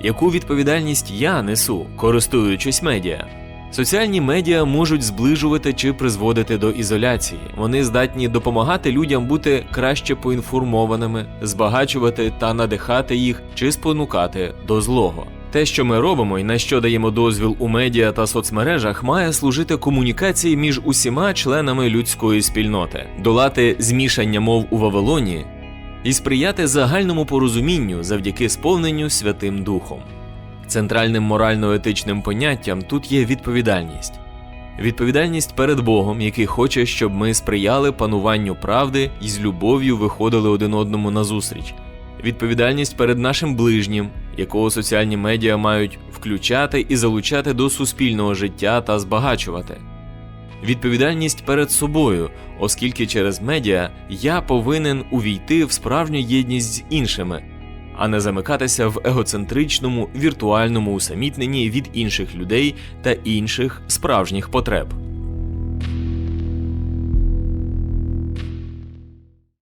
Яку відповідальність я несу, користуючись медіа? Соціальні медіа можуть зближувати чи призводити до ізоляції. Вони здатні допомагати людям бути краще поінформованими, збагачувати та надихати їх чи спонукати до злого. Те, що ми робимо і на що даємо дозвіл у медіа та соцмережах, має служити комунікації між усіма членами людської спільноти, долати змішання мов у Вавилоні і сприяти загальному порозумінню завдяки сповненню Святим Духом. Центральним морально-етичним поняттям тут є відповідальність. Відповідальність перед Богом, який хоче, щоб ми сприяли пануванню правди і з любов'ю виходили один одному назустріч. Відповідальність перед нашим ближнім, якого соціальні медіа мають включати і залучати до суспільного життя та збагачувати. Відповідальність перед собою, оскільки через медіа я повинен увійти в справжню єдність з іншими, а не замикатися в егоцентричному віртуальному усамітненні від інших людей та інших справжніх потреб.